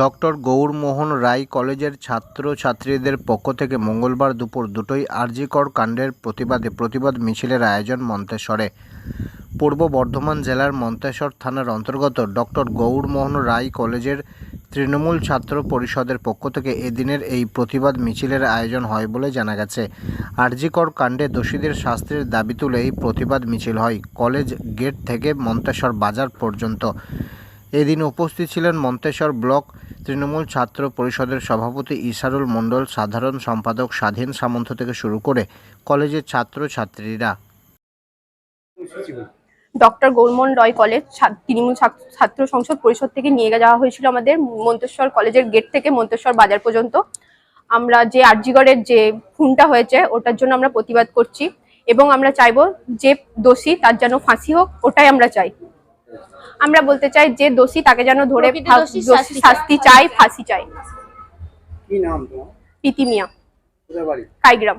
Doctor Gourmohan রায় কলেজের ছাত্রছাত্রীদের পক্ষ থেকে মঙ্গলবার দুপুর দুটোই আরজিকর কাণ্ডের প্রতিবাদে প্রতিবাদ মিছিলের আয়োজন মন্তেশ্বরে। পূর্ব বর্ধমান জেলার মন্তেশ্বর থানার অন্তর্গত ডক্টর গৌরমোহন রায় কলেজের তৃণমূল ছাত্র পরিষদের পক্ষ থেকে এদিনের এই প্রতিবাদ মিছিলের আয়োজন হয় বলে জানা গেছে। আরজিকর কাণ্ডে দোষীদের শাস্তির দাবি তুলে এই প্রতিবাদ মিছিল হয় কলেজ গেট থেকে মন্তেশ্বর বাজার পর্যন্ত। এদিন উপস্থিত ছিলেন মন্তেশ্বর ব্লক তৃণমূল ছাত্র পরিষদের সভাপতি ইসারুল মণ্ডল সাধারণ সম্পাদক স্বাধীন সামন্ত থেকে শুরু করে কলেজের ছাত্রছাত্রীরা। ডক্টর গৌরমোহন রয় কলেজ তৃণমূল ছাত্র- ছাত্র সংসদ পরিষদ থেকে নিয়ে যাওয়া হয়েছিল আমাদের মন্তেশ্বর কলেজের গেট থেকে মন্তেশ্বর বাজার পর্যন্ত। আমরা যে আরজিগড়ের যে খুনটা হয়েছে, ওটার জন্য আমরা প্রতিবাদ করছি এবং আমরা চাইব যে দোষী তার যেন ফাঁসি হোক, ওটাই আমরা চাই। আমরা বলতে চাই যে দোষী তাকে যেন ধরে শাস্তি শাস্তি চাই ফাঁসি চাই কি নাম তোমার? প্রীতি মিয়া। কাইগ্রাম।